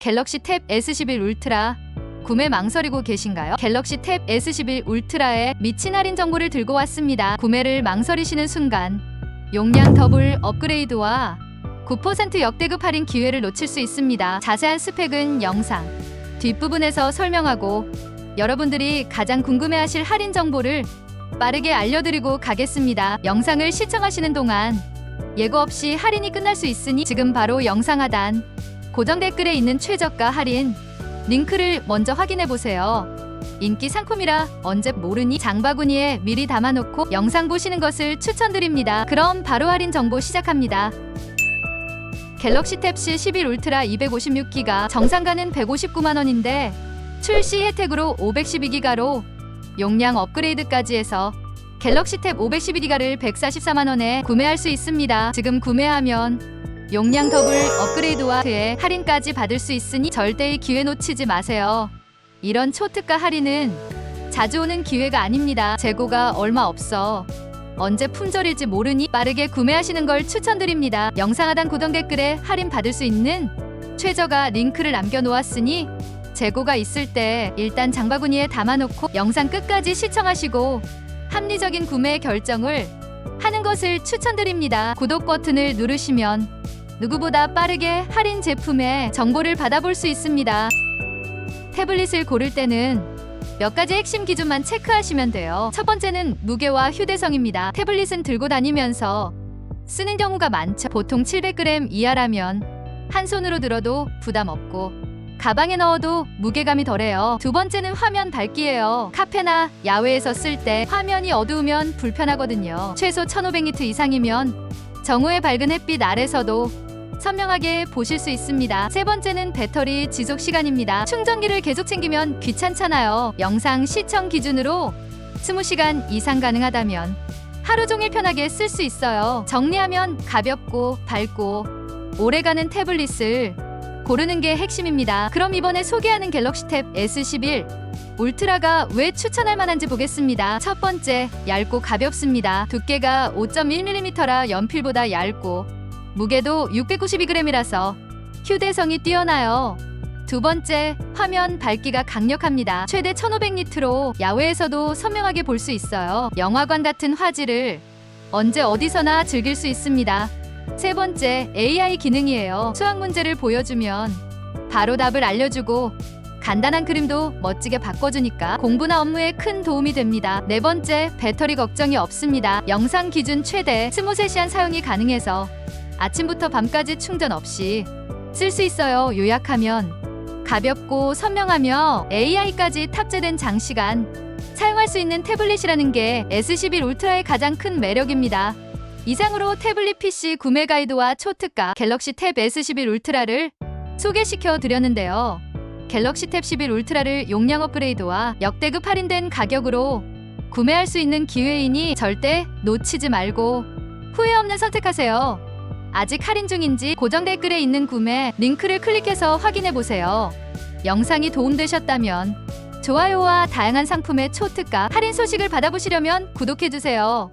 갤럭시 탭 S11 울트라 구매 망설이고 계신가요? 갤럭시 탭 S11 울트라에 미친 할인 정보를 들고 왔습니다. 구매를 망설이시는 순간 용량 더블 업그레이드와 9% 역대급 할인 기회를 놓칠 수 있습니다. 자세한 스펙은 영상 뒷부분에서 설명하고 여러분들이 가장 궁금해하실 할인 정보를 빠르게 알려드리고 가겠습니다. 영상을 시청하시는 동안 예고 없이 할인이 끝날 수 있으니 지금 바로 영상 하단 고정 댓글에 있는 최저가 할인 링크를 먼저 확인해 보세요. 인기 상품이라 언제 모르니 장바구니에 미리 담아놓고 영상 보시는 것을 추천드립니다. 그럼 바로 할인 정보 시작합니다. 갤럭시 탭C 11 울트라 256기가 정상가는 159만 원인데 출시 혜택으로 512기가로 용량 업그레이드까지 해서 갤럭시 탭 512기가를 144만 원에 구매할 수 있습니다. 지금 구매하면 용량 더블 업그레이드와 그의 할인까지 받을 수 있으니 절대 이 기회 놓치지 마세요. 이런 초특가 할인은 자주 오는 기회가 아닙니다. 재고가 얼마 없어. 언제 품절일지 모르니 빠르게 구매하시는 걸 추천드립니다. 영상 하단 고정 댓글에 할인 받을 수 있는 최저가 링크를 남겨놓았으니 재고가 있을 때 일단 장바구니에 담아놓고 영상 끝까지 시청하시고 합리적인 구매 결정을 하는 것을 추천드립니다. 구독 버튼을 누르시면 누구보다 빠르게 할인 제품의 정보를 받아볼 수 있습니다. 태블릿을 고를 때는 몇 가지 핵심 기준만 체크하시면 돼요. 첫 번째는 무게와 휴대성입니다. 태블릿은 들고 다니면서 쓰는 경우가 많죠. 보통 700g 이하라면 한 손으로 들어도 부담 없고 가방에 넣어도 무게감이 덜해요. 두 번째는 화면 밝기예요. 카페나 야외에서 쓸 때 화면이 어두우면 불편하거든요. 최소 1500니트 이상이면 정오의 밝은 햇빛 아래서도 선명하게 보실 수 있습니다. 세 번째는 배터리 지속 시간입니다. 충전기를 계속 챙기면 귀찮잖아요. 영상 시청 기준으로 20시간 이상 가능하다면 하루 종일 편하게 쓸 수 있어요. 정리하면 가볍고 밝고 오래가는 태블릿을 고르는 게 핵심입니다. 그럼 이번에 소개하는 갤럭시 탭 S11 울트라가 왜 추천할 만한지 보겠습니다. 첫 번째, 얇고 가볍습니다. 두께가 5.1mm라 연필보다 얇고 무게도 692g이라서 휴대성이 뛰어나요. 두 번째, 화면 밝기가 강력합니다. 최대 1500니트로 야외에서도 선명하게 볼 수 있어요. 영화관 같은 화질을 언제 어디서나 즐길 수 있습니다. 세 번째, AI 기능이에요. 수학 문제를 보여주면 바로 답을 알려주고 간단한 그림도 멋지게 바꿔주니까 공부나 업무에 큰 도움이 됩니다. 네 번째, 배터리 걱정이 없습니다. 영상 기준 최대 23시간 사용이 가능해서 아침부터 밤까지 충전 없이 쓸 수 있어요. 요약하면 가볍고 선명하며 AI까지 탑재된 장시간 사용할 수 있는 태블릿이라는 게 S11 울트라의 가장 큰 매력입니다. 이상으로 태블릿 PC 구매 가이드와 초특가 갤럭시 탭 S11 울트라를 소개시켜 드렸는데요. 갤럭시 탭 11 울트라를 용량 업그레이드와 역대급 할인된 가격으로 구매할 수 있는 기회이니 절대 놓치지 말고 후회 없는 선택하세요. 아직 할인 중인지 고정 댓글에 있는 구매 링크를 클릭해서 확인해 보세요. 영상이 도움되셨다면 좋아요와 다양한 상품의 초특가 할인 소식을 받아보시려면 구독해 주세요.